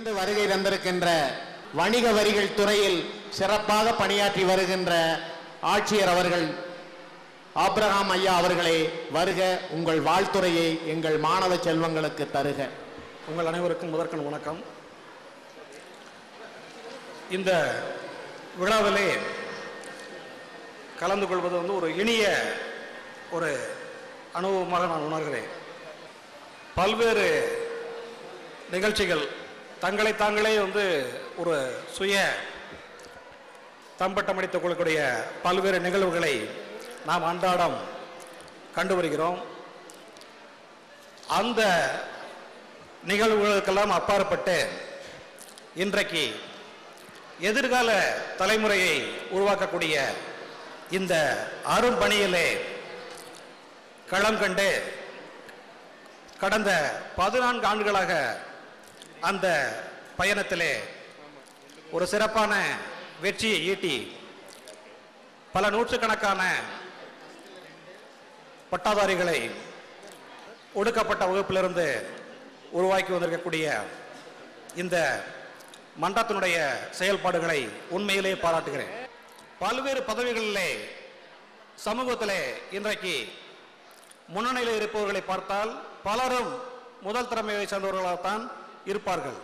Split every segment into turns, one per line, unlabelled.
இருந்து வருகை தந்திருக்கின்ற வணிக வரிகள் துறையில் சிறப்பாக பணியாற்றி வருகின்ற ஆட்சியர் அவர்கள் ஆப்ரஹாம் ஐயா அவர்களே வருக உங்கள் வாழ்த்துறையை எங்கள் மாணவ செல்வங்களுக்கு தருக.
உங்கள் அனைவருக்கும் முதற்கண் வணக்கம். இந்த விழாவிலே கலந்து கொள்வது வந்து ஒரு இனிய ஒரு அனுபவமாக நான் உணர்கிறேன். பல்வேறு நிகழ்ச்சிகள் தங்களை தாங்களே வந்து ஒரு சுய தம்பட்டம் அடித்துக் கொள்ளக்கூடிய பல்வேறு நிகழ்வுகளை நாம் அன்றாடம் கண்டு வருகிறோம். அந்த நிகழ்வுகளுக்கெல்லாம் அப்பாற்பட்டு இன்றைக்கு எதிர்கால தலைமுறையை உருவாக்கக்கூடிய இந்த அரும்பணியிலே களம் கண்டு கடந்த பதினான்கு ஆண்டுகளாக அந்த பயணத்திலே ஒரு சிறப்பான வெற்றியை ஈட்டி பல நூற்றுக்கணக்கான பட்டாதாரிகளை ஒடுக்கப்பட்ட வகுப்பிலிருந்து உருவாக்கி வந்திருக்கக்கூடிய இந்த மன்றத்தினுடைய செயல்பாடுகளை உண்மையிலே பாராட்டுகிறேன். பல்வேறு பதவிகளிலே சமூகத்திலே இன்றைக்கு முன்னணியில் இருப்பவர்களை பார்த்தால் பலரும் முதல் திறமையை சேர்ந்தவர்களாகத்தான் இருப்பார்கள்.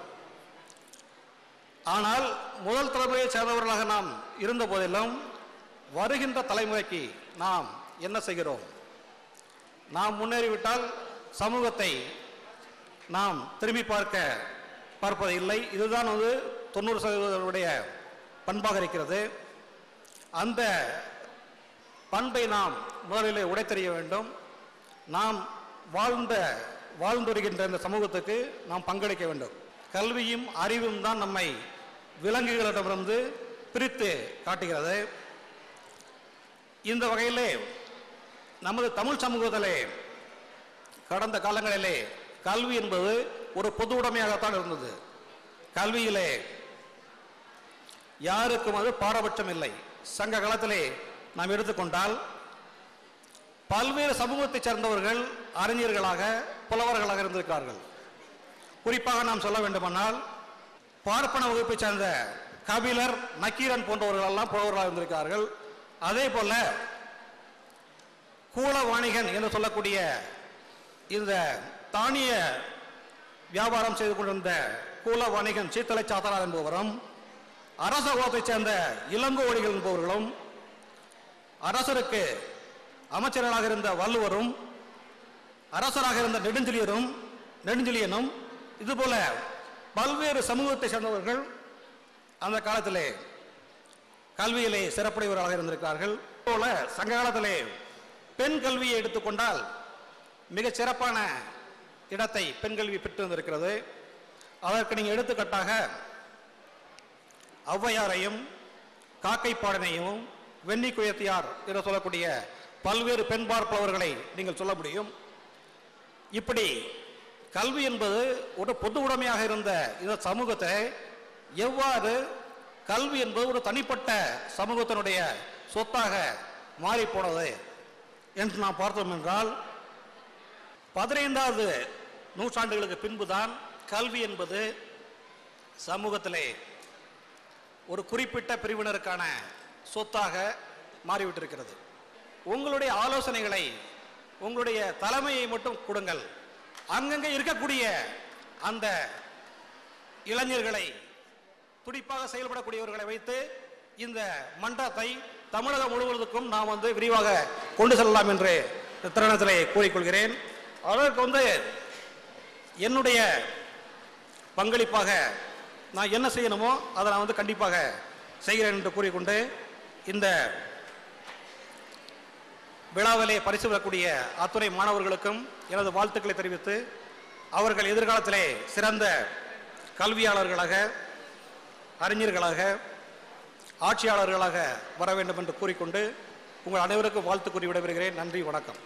ஆனால் முதல் தலைமுறையை சேர்ந்தவர்களாக நாம் இருந்த போதிலும் வருகின்ற தலைமுறைக்கு நாம் என்ன செய்கிறோம்? நாம் முன்னேறிவிட்டால் சமூகத்தை நாம் திரும்பி பார்க்க பார்ப்பது இல்லை. இதுதான் வந்து தொண்ணூறு சதவீதங்களுடைய பண்பாக இருக்கிறது. அந்த பண்பை நாம் முதலிலே உடைத்தறிய வேண்டும். நாம் வாழ்ந்த வாழ்ந்து வருகின்ற இந்த சமூகத்துக்கு நாம் பங்களிக்க வேண்டும். கல்வியும் அறிவும் தான் நம்மை விலங்குகளிடமிருந்து பிரித்து காட்டுகிறது. இந்த வகையிலே நமது தமிழ் சமூகத்திலே கடந்த காலங்களிலே கல்வி என்பது ஒரு பொது உடைமையாகத்தான் இருந்தது. கல்வியிலே யாருக்கும் அது பாரபட்சம் இல்லை சங்க காலத்திலே நாம் எடுத்துக்கொண்டால் பல்வேறு சமூகத்தைச் சேர்ந்தவர்கள் அறிஞர்களாக புலவர்களாக இருந்திருக்கிறார்கள். குறிப்பாக நாம் சொல்ல வேண்டுமானால் பார்ப்பன வகுப்பைச் சேர்ந்த கபிலர் நக்கீரன் போன்றவர்கள் எல்லாம் புலவர்களாக இருந்திருக்கிறார்கள். அதே போல கூல வாணிகன் என்று சொல்லக்கூடிய இந்த தானிய வியாபாரம் செய்து கொண்டிருந்த கூல வாணிகன் சீத்தலை சாத்தனார் என்பவரும் அரச குலத்தைச் சேர்ந்த இளங்கோடிகள் என்பவர்களும் அரசருக்கு அமைச்சர்களாக இருந்த வள்ளுவரும் அரசராக இருந்த நெடுஞ்செழியரும் நெடுஞ்செழியனும் இதுபோல பல்வேறு சமூகத்தை சேர்ந்தவர்கள் அந்த காலத்திலே கல்வியிலே சிறப்புடையவர்களாக இருந்திருக்கிறார்கள். போல சங்க காலத்திலே பெண் கல்வியை எடுத்துக்கொண்டால் மிக சிறப்பான இடத்தை பெண் கல்வி பெற்று வந்திருக்கிறது. அதற்கு நீங்கள் எடுத்துக்காட்டாக ஔவையாரையும் காக்கைப்பாடனையும் வெண்ணி குயத்தியார் என்று சொல்லக்கூடிய பல்வேறு பெண் பார்ப்பவர்களை நீங்கள் சொல்ல முடியும். இப்படி கல்வி என்பது ஒரு பொது உடைமையாக இருந்த இந்த சமூகத்தை எவ்வாறு கல்வி என்பது ஒரு தனிப்பட்ட சமூகத்தினுடைய சொத்தாக மாறிப்போனது என்று நாம் பார்த்தோம் என்றால் பதினைந்தாவது நூற்றாண்டுகளுக்கு பின்புதான் கல்வி என்பது சமூகத்திலே ஒரு குறிப்பிட்ட பிரிவினருக்கான சொத்தாக மாறிவிட்டிருக்கிறது. உங்களுடைய ஆலோசனைகளை உங்களுடைய தலைமையை மட்டும் கொடுங்கள். அங்கங்கே இருக்கக்கூடிய அந்த இளைஞர்களை துடிப்பாக செயல்படக்கூடியவர்களை வைத்து இந்த மன்றத்தை தமிழகம் முழுவதுக்கும் நாம் வந்து விரிவாக கொண்டு செல்லலாம் என்று இந்த தருணத்திலே கூறிக்கொள்கிறேன். அதற்கு வந்து என்னுடைய பங்களிப்பாக நான் என்ன செய்யணுமோ அதை நான் வந்து கண்டிப்பாக செய்கிறேன் என்று கூறிக்கொண்டு இந்த விழாவிலே பரிசு பெறக்கூடிய அத்துறை மாணவர்களுக்கும் எனது வாழ்த்துக்களை தெரிவித்து அவர்கள் எதிர்காலத்திலே சிறந்த கல்வியாளர்களாக அறிஞர்களாக ஆட்சியாளர்களாக வர வேண்டும் என்று கூறிக்கொண்டு உங்கள் அனைவருக்கும் வாழ்த்து கூறி விடைபெறுகிறேன். நன்றி வணக்கம்.